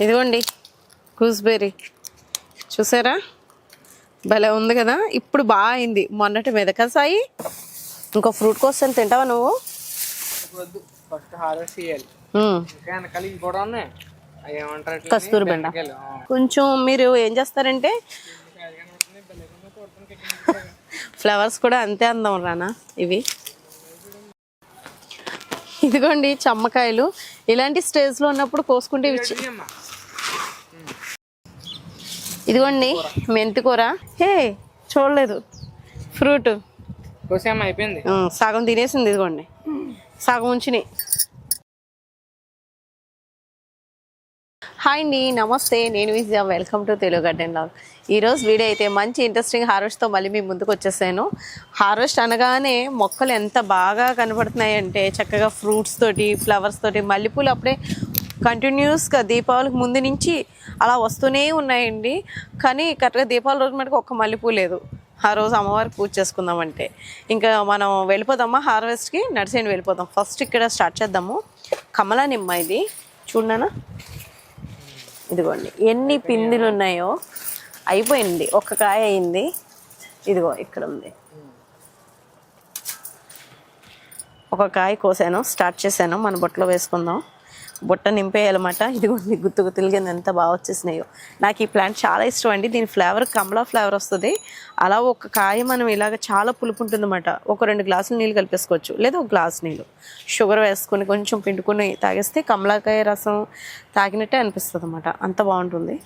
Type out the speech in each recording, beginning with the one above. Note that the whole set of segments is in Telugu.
ఇదిగోండి గూస్బెర్రీ. చూసారా? భలే ఉంది కదా? ఇప్పుడు బాగా అయింది. మొన్నటి మీద కదా సాయి. ఇంకో ఫ్రూట్ కోసం తింటావా నువ్వు? కస్తూరి బెండ. కొంచెం మీరు ఏం చేస్తారంటే? ఫ్లవర్స్ కూడా అంతే అందం రానా ఇవి? ఇదిగోండి చమ్మకాయలు. ఇలాంటి స్టేజ్లో ఉన్నప్పుడు కోసుకుంటే. ఇదిగోండి మెంతి కూర. హే చూడలేదు. ఫ్రూట్. అయిపోయింది. సగం తినేసింది ఇదిగోండి. సగం ఉంచినాయి. హాయ్ అండి నమస్తే. నేను Vijaya welcome to Telugu garden vlog. ఈరోజు వీడియో అయితే మంచి ఇంట్రెస్టింగ్ హార్వెస్ట్తో మళ్ళీ మీ ముందుకు వచ్చేసాను. హార్వెస్ట్ అనగానే మొక్కలు ఎంత బాగా కనపడుతున్నాయి అంటే చక్కగా ఫ్రూట్స్ తోటి ఫ్లవర్స్ తోటి మల్లెపూలు అప్పుడే కంటిన్యూస్గా దీపావళికి ముందు నుంచి అలా వస్తూనే ఉన్నాయండి. కానీ కరెక్ట్గా దీపావళి రోజు మటుకు ఒక్క మల్లెపూ లేదు. ఆ రోజు అమ్మవారికి పూజ చేసుకుందామంటే. ఇంకా మనం వెళ్ళిపోదామా హార్వెస్ట్కి? నడిచేయండి వెళ్ళిపోదాం. ఫస్ట్ ఇక్కడ స్టార్ట్ చేద్దాము. కమలా నిమ్మ ఇది. చూడనా? ఇదిగోండి. ఎన్ని పిందులు ఉన్నాయో అయిపోయింది. ఒక్క కాయ అయింది. ఇదిగో ఇక్కడ ఉంది. ఒక కాయ కోసాను. స్టార్ట్ చేశాను. మన బొట్టలో వేసుకుందాం. బుట్ట నింపేయాలన్నమాట. ఇదిగోండి గుత్తు గుత్తులుగా ఎంత బాగా వచ్చేసినాయో. నాకు ఈ ప్లాంట్ చాలా ఇష్టం అండి. దీని ఫ్లేవర్ కమలా ఫ్లేవర్ వస్తుంది. అలా ఒక కాయ మనం ఇలాగ చాలా పులుపు ఉంటుందన్నమాట. ఒక రెండు గ్లాసులు నీళ్ళు కలిపేసుకోవచ్చు. లేదా ఒక గ్లాస్ నీళ్ళు. షుగర్ వేసుకొని కొంచెం పిండుకొని తాగేస్తే కమలాకాయ రసం తాగినట్టే అనిపిస్తుంది అనమాట అంత బాగుంటుంది.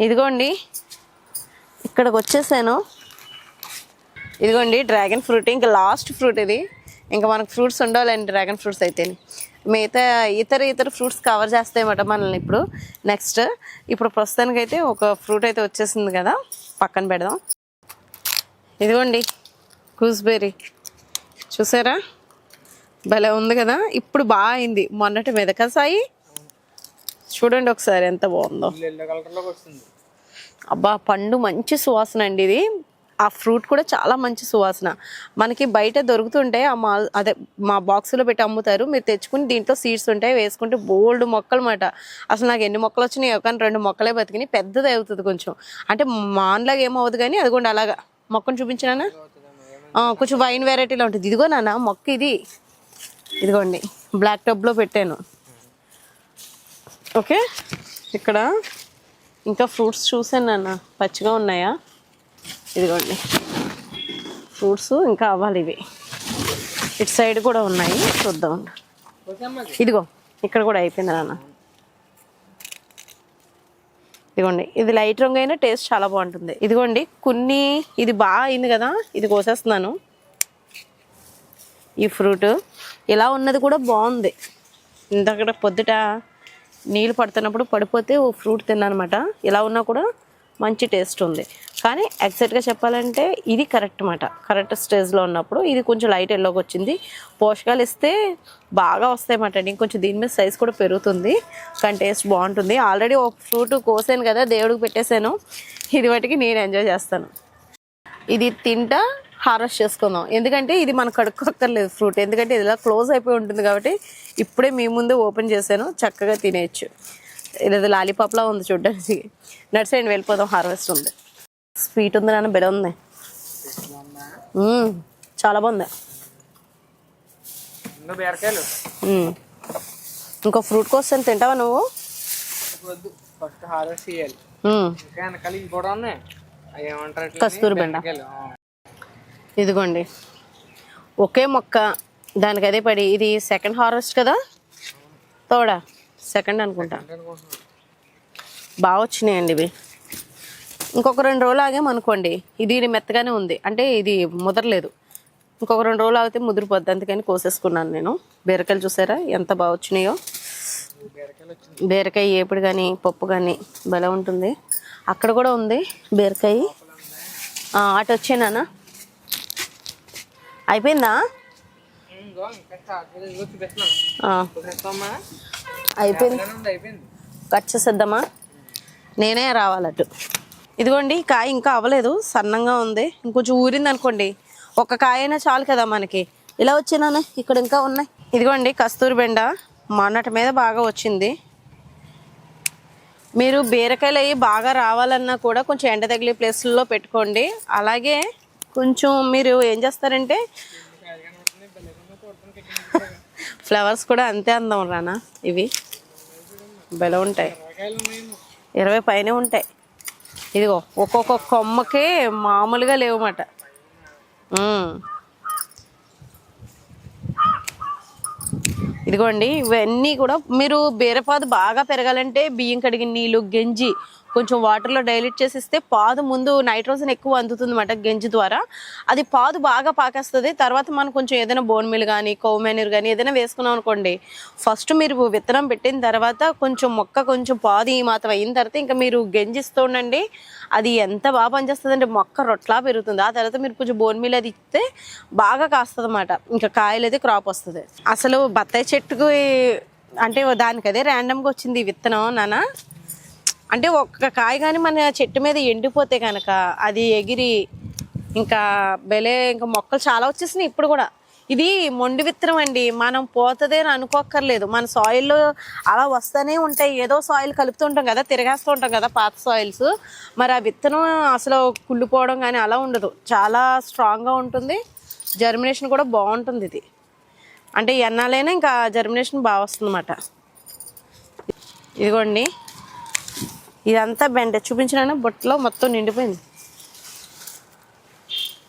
ఇదిగోండి. ఇక్కడికి వచ్చేసాను. ఇదిగోండి డ్రాగన్ ఫ్రూట్. ఇంకా లాస్ట్ ఫ్రూట్ ఇది. ఇంకా మనకు ఫ్రూట్స్ ఉండాలండి డ్రాగన్ ఫ్రూట్స్ అయితే మిగతా ఇతర ఇతర ఫ్రూట్స్ కవర్ చేస్తాయన్నమాట మనల్ని ఇప్పుడు. నెక్స్ట్ ఇప్పుడు ప్రస్తుతానికి అయితే ఒక ఫ్రూట్ అయితే వచ్చేసింది కదా పక్కన పెడదాం. ఇదిగోండి గూస్బెర్రీ. చూసారా? భలే ఉంది కదా? ఇప్పుడు బాగా అయింది మొన్నటి మీద కదా సాయి? చూడండి ఒకసారి ఎంత బాగుందో. అబ్బా పండు మంచి సువాసన అండి ఇది. ఆ ఫ్రూట్ కూడా చాలా మంచి సువాసన. మనకి బయట దొరుకుతుంటే ఆ మా అదే మా బాక్సులో పెట్టి అమ్ముతారు. మీరు తెచ్చుకుని దీంట్లో సీడ్స్ ఉంటాయి వేసుకుంటే బోల్డ్ మొక్కలు మాట అసలు నాకు ఎన్ని మొక్కలు వచ్చినాయి కానీ రెండు మొక్కలే బతికినాయి. పెద్దది అవుతుంది కొంచెం. అంటే మాన్లాగా ఏమవుతుంది కానీ అదిగోండి అలాగా. మొక్కను చూపించినానా కొంచెం వైన్ వెరైటీలో ఉంటుంది. ఇదిగో నాన్న మొక్క ఇది. ఇదిగోండి బ్లాక్ టబ్లో పెట్టాను. ఓకే? ఇక్కడ ఇంకా ఫ్రూట్స్ చూసాను నాన్న. పచ్చిగా ఉన్నాయా? ఇదిగోండి. ఫ్రూట్స్ ఇంకా అవ్వాలి ఇవి. ఇటు సైడ్ కూడా ఉన్నాయి. చూద్దాం. ఇదిగో ఇక్కడ కూడా అయిపోయింది నాన్న. ఇదిగోండి ఇది లైట్ రంగు అయినా టేస్ట్ చాలా బాగుంటుంది. ఇదిగోండి కొన్ని ఇది బాగా అయింది కదా ఇది కోసేస్తున్నాను. ఈ ఫ్రూట్ ఇలా ఉన్నది కూడా బాగుంది. ఇంతకడ పొద్దుట నీళ్ళు పడుతున్నప్పుడు పడిపోతే ఓ ఫ్రూట్ తిన్నానమాట ఇలా ఉన్నా కూడా మంచి టేస్ట్ ఉంది. కానీ ఎగ్జాక్ట్గా చెప్పాలంటే ఇది కరెక్ట్ మాట. కరెక్ట్ స్టేజ్లో ఉన్నప్పుడు ఇది కొంచెం లైట్ ఎల్లోకి వచ్చింది. పోషకాలు ఇస్తే బాగా వస్తాయన్నమాట ఇంకొంచెం దీని మీద సైజ్ కూడా పెరుగుతుంది. కానీ టేస్ట్ బాగుంటుంది. ఆల్రెడీ ఒక ఫ్రూట్ కోసాను కదా దేవుడికి పెట్టేశాను. ఇది వాటికి నేను ఎంజాయ్ చేస్తాను. ఇది తింటా హార్వెస్ట్ చేసుకుందాం. ఎందుకంటే ఇది మనకు కడుక్కోక్కర్లేదు ఫ్రూట్ ఎందుకంటే ఇది ఇలా క్లోజ్ అయిపోయి ఉంటుంది కాబట్టి ఇప్పుడే మీ ముందే ఓపెన్ చేశాను. చక్కగా తినేయచ్చు. ఇది లాలీపాప్లా ఉంది చూడడానికి. నడిచేయండి వెళ్ళిపోదాం. హార్వెస్ట్ ఉంది. స్వీట్ ఉంది నాన్న బెడ ఉంది. చాలా బాగుంది. ఇంకా ఫ్రూట్ కోసం తింటావా నువ్వు? వద్దు ఫస్ట్ హార్వెస్ట్ చేయాలి. మ్మ్. ఇంకా వెనకాల ఇవి కూడా ఉన్నాయి. అవి ఏమంటారు ఇట్లని? కస్తూరి బెండ. ఇదిగోండి. ఒకే మొక్క దానికి అదే పడి ఇది సెకండ్ హార్వెస్ట్ కదా? తోడా? సెకండ్ అనుకుంటా. బాగా వచ్చినాయండి ఇవి. ఇంకొక రెండు రోజులు ఆగామనుకోండి ఇది ఇది మెత్తగానే ఉంది. అంటే ఇది ముదరలేదు. ఇంకొక రెండు రోజులు ఆగితే ముదిరిపోద్ది. అందుకని కోసేసుకున్నాను నేను. బీరకాయలు చూసారా? ఎంత బాగా వచ్చినాయో. బీరకాయ ఏపుడు కానీ పప్పు కానీ భలే ఉంటుంది. అక్కడ కూడా ఉంది బీరకాయ. అటు వచ్చేనా అయిపోయిందా? అయిపోయింది. కట్ చేసేద్దామా? నేనే రావాలటు ఇదిగోండి కాయ ఇంకా అవ్వలేదు సన్నంగా ఉంది. ఇంకొంచెం ఊరింది అనుకోండి. ఒక కాయ అయినా చాలు కదా మనకి. ఇలా వచ్చేనా ఇక్కడ ఇంకా ఉన్నాయి. ఇదిగోండి కస్తూరి బెండ మొన్నటి మీద బాగా వచ్చింది. మీరు బీరకాయలు అవి బాగా రావాలన్నా కూడా కొంచెం ఎండ తగిలే ప్లేస్లో పెట్టుకోండి. అలాగే కొంచెం మీరు ఏం చేస్తారంటే ఫ్లవర్స్ కూడా అంతే అందం రానా ఇవి. భలే ఉంటాయి. ఇరవై పైన ఉంటాయి. ఇదిగో ఒక్కొక్క కొమ్మకి మామూలుగా లేవన్నమాట ఇదిగోండి ఇవన్నీ కూడా మీరు బీరపాదు బాగా పెరగాలంటే బియ్యం కడిగిన నీళ్ళు గంజి కొంచెం వాటర్లో డైల్యూట్ చేసి ఇస్తే పాదు ముందు నైట్రోజన్ ఎక్కువ అందుతుంది అనమాట గంజి ద్వారా. అది పాదు బాగా పాకేస్తుంది. తర్వాత మనం కొంచెం ఏదైనా బోన్ మిల్ కానీ కొవ్వు మెనూర్ కానీ ఏదైనా వేసుకున్నాం అనుకోండి ఫస్ట్ మీరు విత్తనం పెట్టిన తర్వాత కొంచెం మొక్క కొంచెం పాదు ఈ మాత్రం అయిన తర్వాత ఇంకా మీరు గెంజిస్తూ ఉండండి అది ఎంత బాగా పనిచేస్తుంది అంటే మొక్క రొట్లా పెరుగుతుంది. ఆ తర్వాత మీరు కొంచెం బోన్ మిల్ అది ఇస్తే బాగా కాస్తుంది అనమాట ఇంకా కాయలు అయితే క్రాప్ వస్తుంది. అసలు బత్తాయి చెట్టుకు అంటే దానికి అదే ర్యాండమ్గా వచ్చింది విత్తనం నానా. అంటే ఒక్క కాయ కానీ మన చెట్టు మీద ఎండిపోతే కనుక అది ఎగిరి ఇంకా బెలే ఇంకా మొక్కలు చాలా వచ్చేసినాయి ఇప్పుడు కూడా. ఇది మొండి విత్తనం అండి. మనం పోతుంది అని అనుకోక్కర్లేదు. మన సాయిల్లో అలా వస్తూనే ఉంటాయి. ఏదో సాయిల్ కలుపుతూ ఉంటాం కదా తిరగేస్తూ ఉంటాం కదా పాత సాయిల్స్ మరి ఆ విత్తనం అసలు కుళ్ళిపోవడం కానీ అలా ఉండదు. చాలా స్ట్రాంగ్గా ఉంటుంది. జర్మినేషన్ కూడా బాగుంటుంది ఇది. అంటే ఎన్నాలైనా ఇంకా జర్మినేషన్ బాగా వస్తుందన్నమాట. ఇదిగోండి. ఇదంతా బెండ చూపించిన బొట్టలో మొత్తం నిండిపోయింది.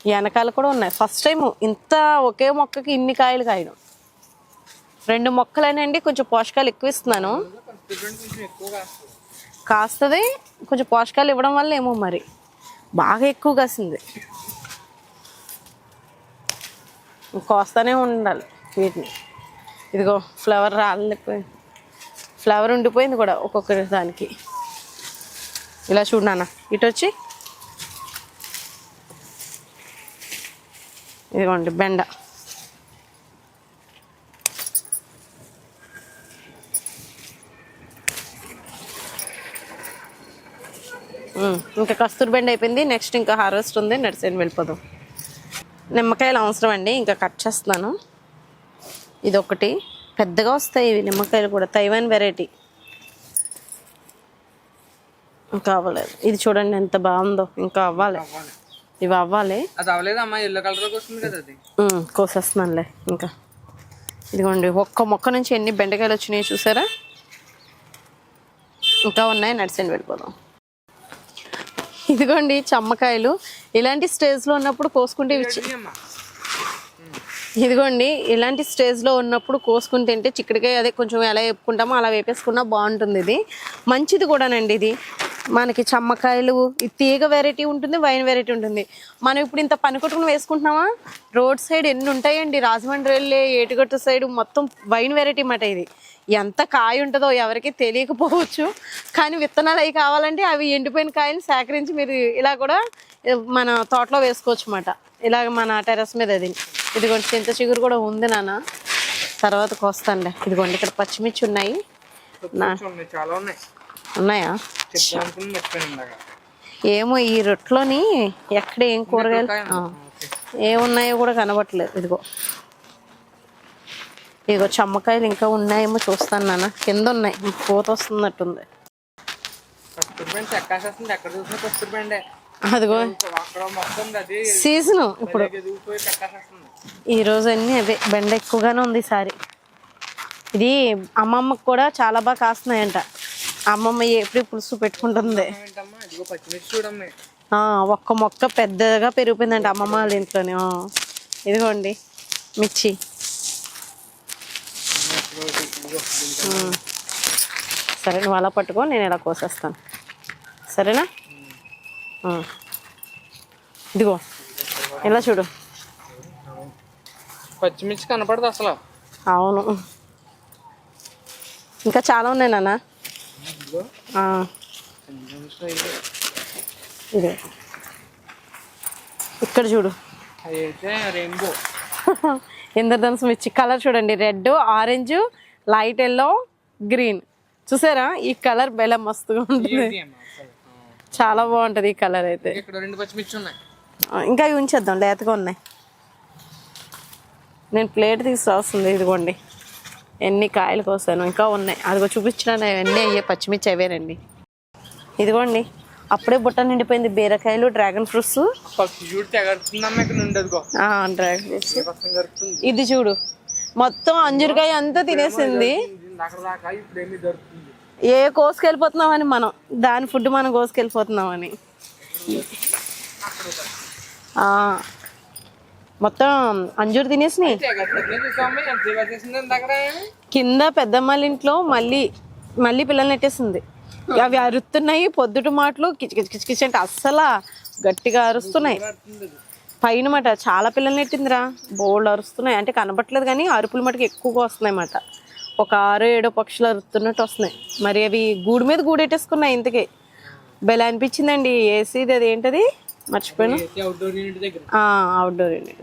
వెనకాలు వెనకాల కూడా ఉన్నాయి. ఫస్ట్ టైం ఇంత ఒకే మొక్కకి ఇన్ని కాయలు కాయడం రెండు మొక్కలేనండి కొంచెం పోషకాలు ఎక్కువ ఇస్తున్నాను. కాస్తుంది కొంచెం పోషకాలు ఇవ్వడం వల్ల ఏమో మరి. బాగా ఎక్కువ కాసింది. కోస్తానే ఉండాలి వీటిని. ఇదిగో ఫ్లవర్ రాలిపోయింది. ఫ్లవర్ ఉండిపోయింది కూడా ఒక్కొక్క దానికి. ఇలా చూడు ఇటు వచ్చి. ఇదిగోండి బెండ. ఇంకా కస్తూరి బెండ అయిపోయింది. నెక్స్ట్ ఇంకా హార్వెస్ట్ ఉంది. నడిచేని వెళ్ళిపోదాం. నిమ్మకాయలు అవసరం అండి. ఇంకా కట్ చేస్తున్నాను. ఇదొకటి. పెద్దగా వస్తాయి ఇవి నిమ్మకాయలు కూడా. Taiwan variety. ఇంకా అవ్వలేదు. ఇది చూడండి ఎంత బాగుందో. ఇంకా అవ్వాలి. ఇవి అవ్వాలి. అది అవ్వలేదమ్మా ఎల్లో కలర్కి వస్తుంది కదా అది. ఉమ్, కోసేస్తున్నానులే ఇంకా. ఇదిగోండి ఒక్క మొక్క నుంచి ఎన్ని బెండకాయలు వచ్చినాయి చూసారా? ఇంకా ఉన్నాయి నడిచండి వెళ్ళిపోదాం. ఇదిగోండి చమ్మకాయలు. ఇలాంటి స్టేజ్లో ఉన్నప్పుడు కోసుకుంటే ఇదిగోండి ఇలాంటి స్టేజ్లో ఉన్నప్పుడు కోసుకుని తింటే చిక్కడికాయ అదే కొంచెం ఎలా వేపుకుంటామో అలా వేపేసుకున్నా బాగుంటుంది ఇది. మంచిది కూడానండి ఇది. మనకి చమ్మకాయలు ఈ తీగ వెరైటీ ఉంటుంది వైన్ వెరైటీ ఉంటుంది. మనం ఇప్పుడు ఇంత పనికొట్టుకుని వేసుకుంటున్నామా? రోడ్ సైడ్ ఎన్ని ఉంటాయండి? రాజమండ్రి వెళ్ళే ఏటుగట్టు సైడ్ మొత్తం వైన్ వెరైటీ మాట ఇది. ఎంత కాయ ఉంటుందో ఎవరికి తెలియకపోవచ్చు. కానీ విత్తనాలు అవి కావాలంటే అవి ఎండిపోయిన కాయని సేకరించి మీరు ఇలా కూడా మన తోటలో వేసుకోవచ్చు అన్నమాట ఇలాగ మన టెరస్ మీద అది. ఇదిగోండి చింత చిగురు కూడా ఉంది నాన్న. తర్వాత కోస్తానులే. ఇదిగోండి ఇక్కడ పచ్చిమిర్చి ఉన్నాయి చాలా ఉన్నాయి. ఉన్నాయా? ఏమో ఈ రొట్టెలోని ఎక్కడ ఏం కూరగాయలు? ఏమున్నాయో కూడా కనబట్లేదు ఇదిగో. ఇదిగో చమ్మకాయలు ఇంకా ఉన్నాయేమో చూస్తాను నాన్న. కింద ఉన్నాయి. పూత వస్తున్నట్టుంది. అదిగో. సీజను ఇప్పుడు. ఈ రోజు అన్ని అదే బెండ ఎక్కువగానే ఉంది ఈసారి ఇది అమ్మమ్మకి కూడా చాలా బాగా కాస్తున్నాయంట. అమ్మమ్మ ఎప్పుడు పులుసు పెట్టుకుంటుంది ఒక్క మొక్క పెద్దగా పెరిగిపోయిందంట అమ్మమ్మ వాళ్ళ ఇంట్లోనే. ఇదిగోండి మిర్చి. సరే నువ్వు అలా పట్టుకో నేను ఇలా కోసేస్తాను సరేనా. ఇదిగో ఇలా చూడు పచ్చిమిర్చి కనపడదు అసలు అవును ఇంకా చాలా ఉన్నాయి నాన్న. ఇదే ఇక్కడ చూడు. రెయిన్బో. ఇంద్రధనుసు మిర్చి కలర్ చూడండి. Red orange light yellow green. చూసారా? ఈ కలర్ బెల మస్తుగా ఉంటుంది. చాలా బాగుంటది ఈ కలర్ అయితే. ఇంకా ఉంచేద్దాం. లేతగా ఉన్నాయి. నేను ప్లేట్ తీసుకురాస్తుంది ఇదిగోండి. ఎన్ని కాయలు కోసాను ఇంకా ఉన్నాయి. అదిగో చూపించిన అవన్నీ అయ్యే పచ్చిమిర్చి అవేనండి. ఇదిగోండి అప్పుడే బుట్ట నిండిపోయింది. బీరకాయలు డ్రాగన్ ఫ్రూట్స్. Dragon fruits. ఇది చూడు మొత్తం అంజూరకాయ అంతా తినేసింది. ఏ కోసుకెళ్ళిపోతున్నామని మనం దాని ఫుడ్ మనం కోసుకెళ్ళిపోతున్నామని. మొత్తం అంజూరు తినేసినాయి. కింద పెద్దమ్మాళ్ళ ఇంట్లో మళ్ళీ మళ్ళీ పిల్లల్ని నెట్టేసింది. అవి అరుస్తున్నాయి పొద్దుట మాటలు కిచ్ కిచ్ కిచ్ కిచ్ అంటే అస్సలు గట్టిగా అరుస్తున్నాయి. పైన మాట చాలా పిల్లల్ని నెట్టిందిరా. బోల్డ్ అరుస్తున్నాయి. అంటే కనబట్టలేదు కానీ అరుపులు మటుకు ఎక్కువగా వస్తున్నాయి అన్నమాట ఒక ఆరో ఏడో పక్షులు అరుస్తున్నట్టు వస్తున్నాయి. మరి అవి గూడు మీద గూడెట్టేసుకున్నాయి ఇంతకీ. బెల అనిపించిందండి? ఏసీది అది ఏంటది? మర్చిపోయాను. అవుట్డోర్ యూనిట్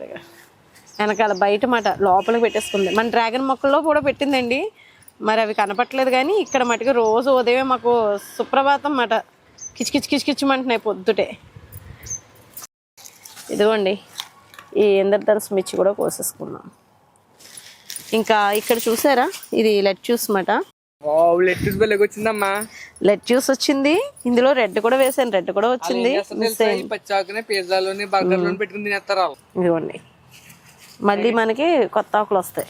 దగ్గర. వెనకాల బయట మాట లోపలికి పెట్టేసుకుంది. మన డ్రాగన్ మొక్కల్లో కూడా పెట్టిందండి. మరి అవి కనపట్లేదు కానీ ఇక్కడ మటుకు రోజు ఉదయం మాకు సుప్రభాతం మాట కిచ్ కిచ్ కిచ్ కిచమంటున్నాయి పొద్దుటే. ఇదిగోండి ఈ ఇంద్రధనుసు మిర్చి కూడా కోసేసుకున్నాం ఇంకా ఇక్కడ చూసారా? ఇది లెట్ జ్యూస్ మాట. వావ్ లెట్టెస్ బెల్లకి వచ్చిందమ్మా వచ్చింది. ఇందులో రెడ్ కూడా వేసాను రెడ్ కూడా వచ్చింది. మిస్ ఈ పచ్చాకునే పిజ్జాలోని బర్గర్లోని పెట్టుకుని తినేస్తారు వాళ్ళు. ఇదిగోండి. మళ్ళీ మనకి కొత్త ఆకులు వస్తాయి.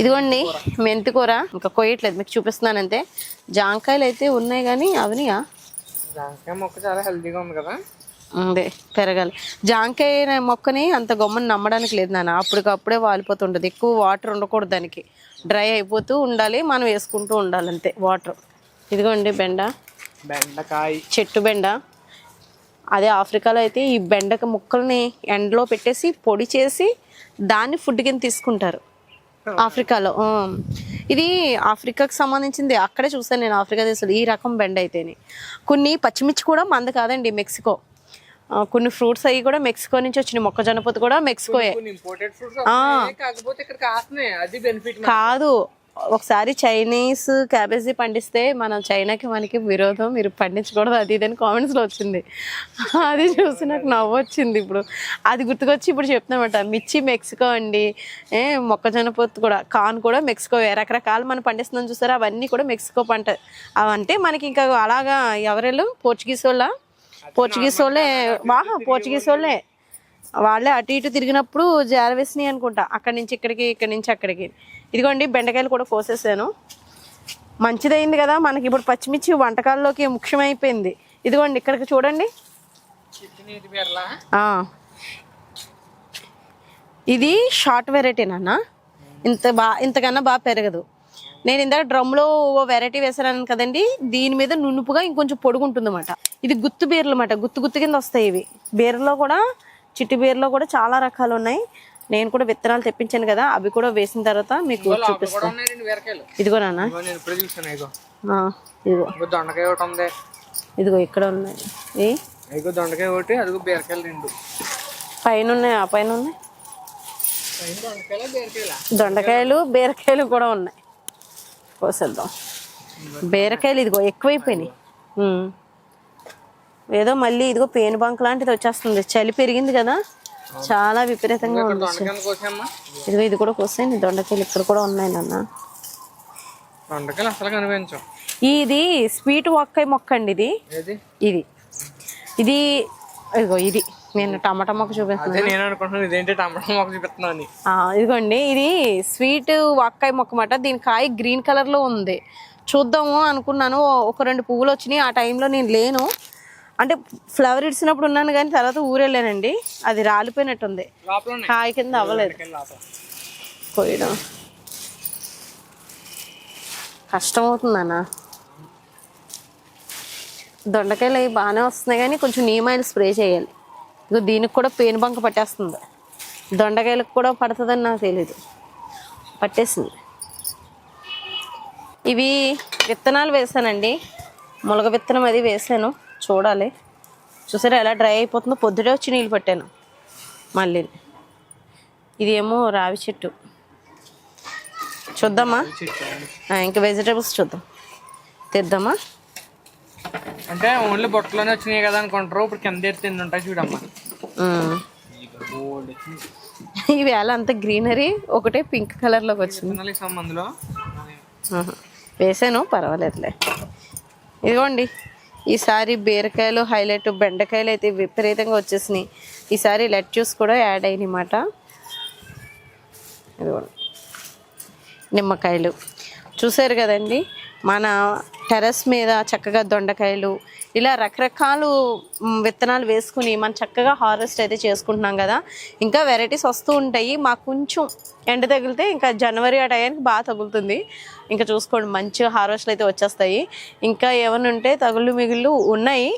ఇదిగోండి మెంతి కూర. ఇంకా కొయ్యట్లేదు మీకు చూపిస్తున్నాను అంతే జాంకాయలు అయితే ఉన్నాయి కానీ అవనియా? జాంకాయ మొక్క చాలా హెల్తీగా ఉంది కదా. ఉంది పెరగాలి. జాంకాయ మొక్కని అంత గమ్మని నమ్మడానికి లేదు నాన్న. అప్పటికప్పుడే వాలిపోతుంటుంది. ఎక్కువ వాటర్ ఉండకూడదు దానికి. డ్రై అయిపోతూ ఉండాలి మనం వేసుకుంటూ ఉండాలి అంతే. వాటర్. ఇదిగోండి బెండ. బెండకాయ. చెట్టు బెండ. అదే ఆఫ్రికాలో అయితే ఈ బెండక ముక్కల్ని ఎండలో పెట్టేసి పొడి చేసి దాన్ని ఫుడ్ కింద తీసుకుంటారు. ఆఫ్రికాలో. ఇది ఆఫ్రికాకి సంబంధించింది. అక్కడే చూసాను నేను ఆఫ్రికా దేశంలో. ఈ రకం బెండ అయితేనే. కొన్ని పచ్చిమిర్చి కూడా మంద కాదండి మెక్సికో. కొన్ని ఫ్రూట్స్ అవి కూడా మెక్సికో నుంచి వచ్చినాయి మొక్కజొన్న పొత్తు కూడా మెక్సికోయే. కాదు ఒకసారి చైనీస్ క్యాబేజీ పండిస్తే మనం చైనాకి మనకి విరోధం మీరు పండించకూడదు అది ఇది అని కామెంట్స్లో వచ్చింది. అది చూసి నాకు నవ్వు వచ్చింది ఇప్పుడు. అది గుర్తుకొచ్చి ఇప్పుడు చెప్తున్నమాట మిర్చి మెక్సికో అండి ఏ మొక్కజొన్న పొత్తు కూడా కాన్ కూడా మెక్సికో రకరకాలు మనం పండిస్తున్నాం చూసారా? అవన్నీ కూడా మెక్సికో పంట. అవంటే మనకి ఇంకా అలాగా ఎవరెళ్ళు? పోర్చుగీస్ వాళ్ళ పోర్చుగీస్ వాళ్ళే వాహా పోర్చుగీస్ వాళ్ళే. వాళ్ళే అటు ఇటు తిరిగినప్పుడు జారవేసినాయి అనుకుంటా. అక్కడి నుంచి ఇక్కడికి ఇక్కడి నుంచి అక్కడికి. ఇదిగోండి బెండకాయలు కూడా కోసేసాను. మంచిదైంది కదా మనకి ఇప్పుడు పచ్చిమిర్చి వంటకాల్లోకి ముఖ్యమైపోయింది. ఇదిగోండి ఇక్కడికి చూడండి. ఇది షార్ట్ వెరైటీ నాన్న ఇంత బా ఇంతకన్నా బాగా పెరగదు. నేను ఇందాక డ్రమ్లో ఓ వెరైటీ వేసాను కదండి దీని మీద నునుపుగా ఇంకొంచెం పొడుగుంటుంది ఇది గుత్తు బీర్లు అన్నమాట గుత్తు గుత్తు కింద వస్తాయి ఇవి. బీరలో కూడా చిట్టి బీరలో కూడా చాలా రకాలు ఉన్నాయి. నేను కూడా విత్తనాలు తెప్పించాను కదా అవి కూడా వేసిన తర్వాత మీకు చూపిస్తాను ఇదిగో నాన్న. ఇదిగో దొండకాయ ఒకటి ఉంది. ఇక్కడ ఉన్నాయి. దొండకాయ ఒకటి అదిగో బీరకాయలు రెండు. పైన ఉన్నాయి ఆ పైన ఉన్నాయి? దొండకాయలా బీరకాయలా? కూడా ఉన్నాయి. కోసేద్దాం బీరకాయలు ఇదిగో ఎక్కువైపోయినాయి. ఏదో మళ్ళీ ఇదిగో పేను బంక్ లాంటిది వచ్చేస్తుంది. చలి పెరిగింది కదా. చాలా విపరీతంగా ఉంది. ఇదిగో ఇది కూడా కోసాయి దొండకాయలు ఇక్కడ కూడా ఉన్నాయి నాన్న. దొండకాయలు అసలు కనిపించవు. ఇది స్వీట్ వంకాయ మొక్క అండి ఇది. ఇది. ఇది ఇదిగో ఇది. నేను టమాటా మొక్క చూపిస్తున్నాను. నేను అనుకుంటున్నాను. ఇదేంటి టమాటా మొక్క చూపిస్తున్నాను అని ఆ, ఇదిగోండి. ఇది స్వీట్ వాక్కాయ మొక్క మాట దీని కాయ గ్రీన్ కలర్లో ఉంది. చూద్దాము అనుకున్నాను. ఒక రెండు పువ్వులు వచ్చినాయి. ఆ టైంలో నేను లేను. అంటే ఫ్లవర్ ఇడిచినప్పుడు ఉన్నాను కానీ తర్వాత ఊరెళ్ళానండి. అది రాలిపోయినట్టుంది. కాయ కింద అవ్వలేదు. పోయడం కష్టం అవుతుందన్నా దొండకాయలు అవి బాగానే వస్తున్నాయి కానీ కొంచెం నీమ్ ఆయిల్ స్ప్రే చేయాలి. ఇగో దీనికి కూడా పేను బంక పట్టేస్తుంది. దొండకాయలకు కూడా పడుతుందని నాకు తెలీదు. పట్టేసింది. ఇవి విత్తనాలు వేసానండి. మొలక విత్తనం అది వేసాను. చూడాలి. చూసారా ఎలా డ్రై అయిపోతుందో? పొద్దుటే వచ్చి నీళ్ళు పట్టాను మళ్ళీ. ఇది ఏమో రావి చెట్టు. చూద్దామా? ఇంకా వెజిటేబుల్స్ చూద్దాం. తెద్దామా? అంటే ఓన్లీ బొట్టలోనే వచ్చినాయి కదా అనుకుంటారు. ఇప్పుడు కింద ఎత్తి ఎన్ని ఉంటాయి చూడమ్మా. ఉమ్. బోల్డ్ వచ్చినాయి. ఈ వేళ అంత గ్రీనరీ? ఒకటే పింక్ కలర్లోకి వచ్చింది. అందులో. వేసాను పర్వాలేదులే. ఇదిగోండి. ఈసారి బీరకాయలు హైలైట్ బెండకాయలు అయితే విపరీతంగా వచ్చేసినాయి. ఈసారి లెట్యూస్ కూడా యాడ్ అయినమాట అన్నమాట నిమ్మకాయలు. చూసారు కదండి? మన టెర్రస్ మీద చక్కగా దొండకాయలు ఇలా రకరకాలు విత్తనాలు వేసుకుని మనం చక్కగా హార్వెస్ట్ అయితే చేసుకుంటున్నాం కదా. ఇంకా వెరైటీస్ వస్తూ ఉంటాయి. మాకు కొంచెం ఎండ తగిలితే ఇంకా జనవరి ఆ టయానికి బాగా తగులుతుంది. ఇంకా చూసుకోండి మంచి హార్వెస్ట్లు అయితే వచ్చేస్తాయి. ఇంకా ఏమైనా ఉంటే తగులు మిగులు ఉన్నాయి.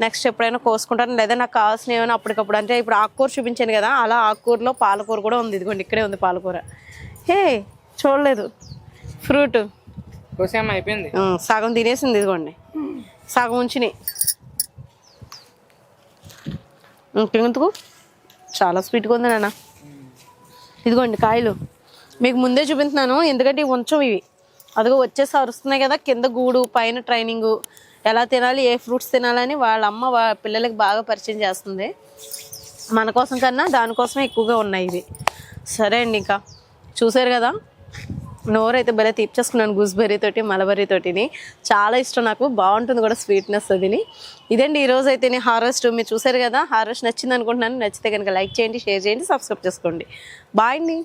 నెక్స్ట్ ఎప్పుడైనా కోసుకుంటాను. లేదా నాకు కావాల్సిన ఏమైనా అప్పటికప్పుడు. అంటే ఇప్పుడు ఆకుకూర చూపించాను కదా అలా ఆకుకూరలో పాలకూర కూడా ఉంది. ఇదిగోండి ఇక్కడే ఉంది పాలకూర. హే చూడలేదు. ఫ్రూట్. అయిపోయింది. సగం తినేసింది ఇదిగోండి. సగం ఉంచినాయి. ఇంకెందుకు చాలా స్వీట్గా ఉంది నాన్న. ఇదిగోండి కాయలు. మీకు ముందే చూపించున్నాను ఎందుకంటే ఉంచం ఇవి. అదిగో వచ్చేసి అరుస్తున్నాయి కదా కింద గూడు పైన ట్రైనింగు ఎలా తినాలి ఏ ఫ్రూట్స్ తినాలని వాళ్ళ అమ్మ వాళ్ళ పిల్లలకి బాగా పరిచయం చేస్తుంది. మన కోసం కన్నా దానికోసమే ఎక్కువగా ఉన్నాయి ఇవి. సరే అండి ఇంకా. చూసారు కదా? నోరు అయితే భలే తీర్చేసుకున్నాను గూస్బెర్రీ తోటి మలబెర్రీ తోటిని చాలా ఇష్టం నాకు బాగుంటుంది కూడా స్వీట్నెస్ అదిని. ఇదండి ఈరోజు అయితే అయితే హార్వెస్ట్ మీరు చూసారు కదా హార్వెస్ట్ నచ్చింది అనుకుంటున్నాను నచ్చితే కనుక లైక్ చేయండి షేర్ చేయండి సబ్స్క్రైబ్ చేసుకోండి. బాయ్ అండి.